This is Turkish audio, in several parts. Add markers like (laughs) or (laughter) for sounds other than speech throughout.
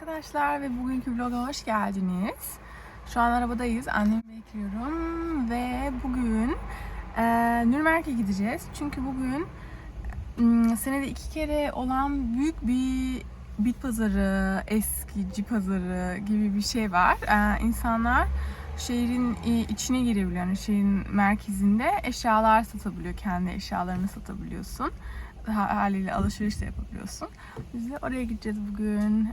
arkadaşlar ve bugünkü vloga hoş geldiniz. Şu an arabadayız. Annemi bekliyorum ve bugün e, Nürnberg'e gideceğiz. Çünkü bugün m, senede iki kere olan büyük bir bit pazarı, eskici pazarı gibi bir şey var. E, insanlar şehrin e, içine girebiliyor. Yani şehrin merkezinde eşyalar satabiliyor. Kendi eşyalarını satabiliyorsun. Ha- Haliyle alışveriş de yapabiliyorsun. Biz de oraya gideceğiz bugün.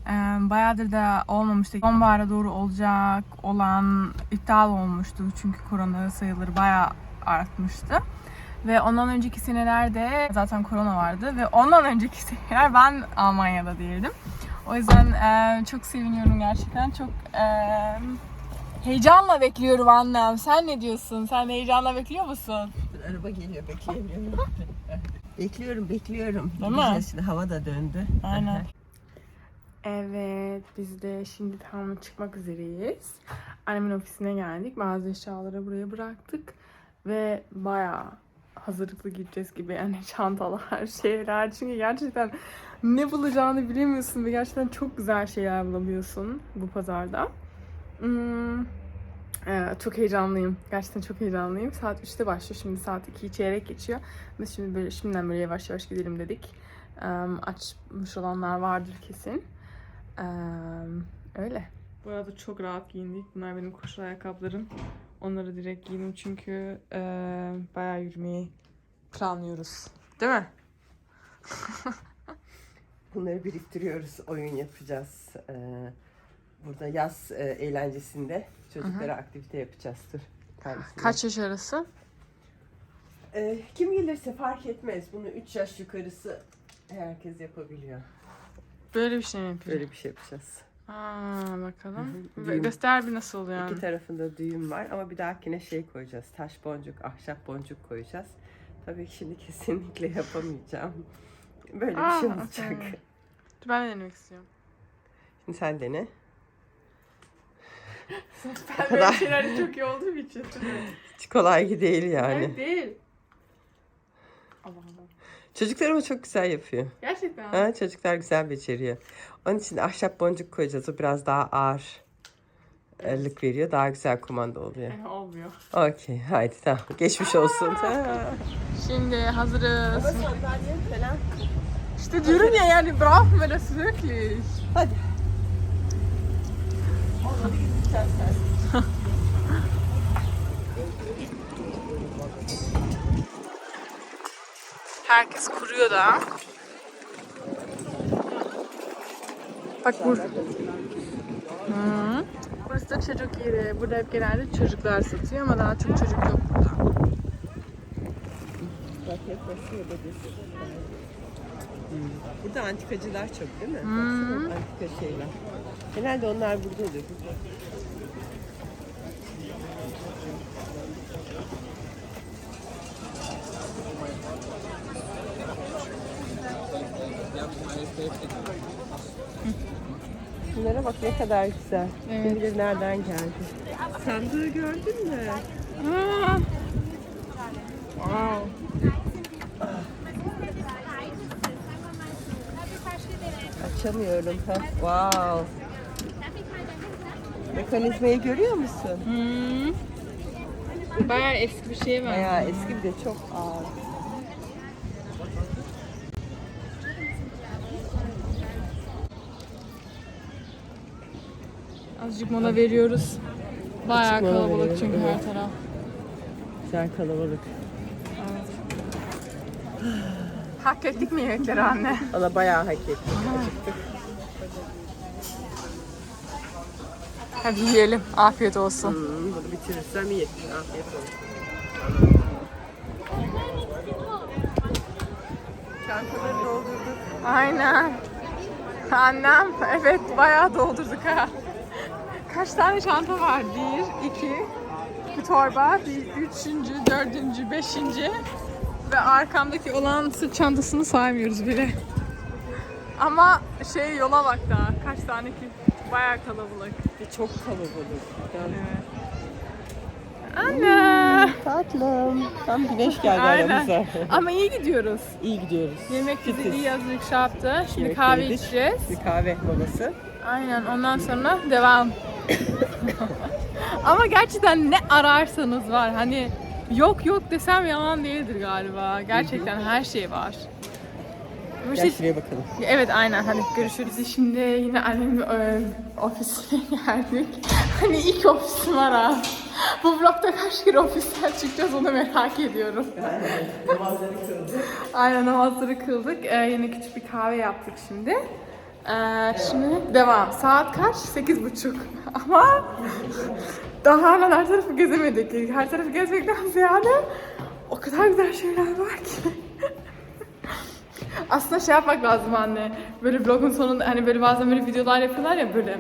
Bayağıdır da olmamıştı. Sonbahara doğru olacak olan iptal olmuştu. Çünkü korona sayıları bayağı artmıştı. Ve ondan önceki senelerde zaten korona vardı. Ve ondan önceki (laughs) seneler ben Almanya'da değildim. O yüzden e, çok seviniyorum gerçekten. Çok e, heyecanla bekliyorum annem. Sen ne diyorsun? Sen heyecanla bekliyor musun? Araba geliyor bekleyemiyorum. bekliyorum bekliyorum. Değil mi? Şimdi hava da döndü. Aynen. Evet, biz de şimdi tam çıkmak üzereyiz. Annemin ofisine geldik. Bazı eşyaları buraya bıraktık. Ve bayağı hazırlıklı gideceğiz gibi. Yani (laughs) çantalar, şeyler. Çünkü gerçekten ne bulacağını bilemiyorsun ve gerçekten çok güzel şeyler bulabiliyorsun bu pazarda. Hmm, ee, çok heyecanlıyım. Gerçekten çok heyecanlıyım. Saat 3'te başlıyor. Şimdi saat 2'yi çeyrek geçiyor. Biz şimdi böyle şimdiden böyle yavaş yavaş gidelim dedik. Ee, açmış olanlar vardır kesin. Ee, öyle. Bu arada çok rahat giyindik. Bunlar benim koşu ayakkabılarım. Onları direkt giydim çünkü e, bayağı yürümeyi planlıyoruz. Değil mi? (laughs) Bunları biriktiriyoruz. Oyun yapacağız. Ee, burada yaz e, eğlencesinde çocuklara aktivite yapacağız. Dur. Kardeşim. Kaç yaş arası? Ee, kim gelirse fark etmez. Bunu 3 yaş yukarısı herkes yapabiliyor. Böyle bir şey mi yapıyor? Böyle bir şey yapacağız. Aa, bakalım. Hı hı. Ve- Düğüm. Göster bir nasıl oluyor yani. İki tarafında düğüm var ama bir dahakine şey koyacağız. Taş boncuk, ahşap boncuk koyacağız. Tabii ki şimdi (laughs) kesinlikle yapamayacağım. Böyle bir Aa, şey olacak. okey. Ben de denemek istiyorum. Şimdi sen dene. Ben kadar. böyle şeyler çok iyi olduğum için. Hiç kolay değil yani. Evet değil. Allah Allah. Çocuklar ama çok güzel yapıyor. Gerçekten. Ha, çocuklar güzel beceriyor. Onun için ahşap boncuk koyacağız. O biraz daha ağır ağırlık veriyor. Daha güzel kumanda oluyor. Eh, Olmuyor. Okey haydi tamam. Geçmiş olsun. Ha. Şimdi hazırız. sandalye falan. İşte diyorum ya yani wir das wirklich. Hadi. Olmadı gideceğiz sen. Herkes kuruyor da. Bak bur. Hı. Burası da çocuk yeri. Burada hep genelde çocuklar satıyor ama daha çok çocuk yok burada. Burada antikacılar çok değil mi? Hmm. Antika şeyler. Genelde onlar burada olur. Bunlara bak ne kadar güzel. Evet. Kim bilir nereden geldi. Sandığı gördün mü? Aa. Wow. Açamıyorum. Ha. Wow. Mekanizmayı görüyor musun? Hmm. Bayağı eski bir şey var. Bayağı eski bir de çok ağır. Azıcık mola veriyoruz. Bayağı mola kalabalık verelim, çünkü evet. her taraf. Güzel kalabalık. Hak ettik mi yemekleri anne? Valla bayağı hak ettik. Acıktık. Hadi yiyelim. Afiyet olsun. Hmm, bunu bitirirsem iyi. Afiyet olsun. Çantaları doldurduk. Aynen. Annem evet bayağı doldurduk ha. Kaç tane çanta var? Bir, iki, bir torba, bir, üçüncü, dördüncü, beşinci ve arkamdaki olan sırt çantasını saymıyoruz bile. Ama şey yola bak daha kaç tane ki bayağı kalabalık. Çok kalabalık. Yani Anne. Tatlım. Tam güneş geldi Aynen. aramıza. Ama iyi gidiyoruz. İyi gidiyoruz. Yemek bizi iyi hazırlık şey yaptı. Şimdi Yemek kahve yedik. içeceğiz. Bir kahve molası. Aynen ondan sonra devam. (laughs) Ama gerçekten ne ararsanız var. Hani yok yok desem yalan değildir galiba. Gerçekten her şey var. Bu Gel işte- şuraya bakalım. Evet aynen hadi görüşürüz. Biz şimdi yine annemin e, ofisine (laughs) geldik. Hani ilk ofisim var ha. Bu vlogda kaç kere ofisten çıkacağız onu merak ediyorum. Aynen namazları kıldık. Ee, yine küçük bir kahve yaptık şimdi. Ee, şimdi devam. Saat kaç? Sekiz buçuk. (laughs) Ama daha hala her tarafı gezemedik. Her tarafı gezmekten ziyade o kadar güzel şeyler var ki. (laughs) Aslında şey yapmak lazım anne. Böyle vlogun sonunda hani böyle bazen böyle videolar yapıyorlar ya böyle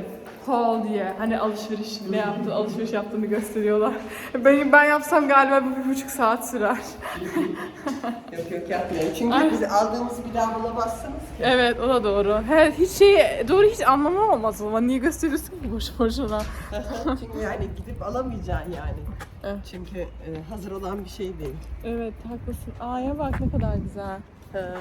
haul diye hani alışveriş ne yaptı alışveriş yaptığını gösteriyorlar. Ben ben yapsam galiba bir, bir buçuk saat sürer. Yok yok yapmayalım. Çünkü Ay. biz aldığımızı bir daha bulamazsınız ki. Evet o da doğru. Evet hiç şey doğru hiç anlamı olmaz o zaman. Niye gösteriyorsun ki boş boşuna? (laughs) Çünkü yani gidip alamayacaksın yani. Evet. Çünkü e, hazır olan bir şey değil. Evet haklısın. A'ya bak ne kadar güzel. Ha.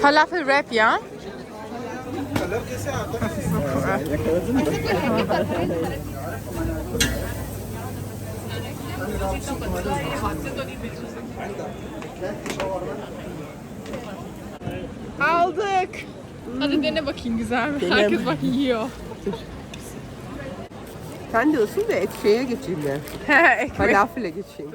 Falafel wrap ya. Aldık. Hadi dene bakayım güzel mi? Dene. Herkes bak yiyor. Sen de ısın da et şeye geçeyim ben. (laughs) Falafele geçeyim.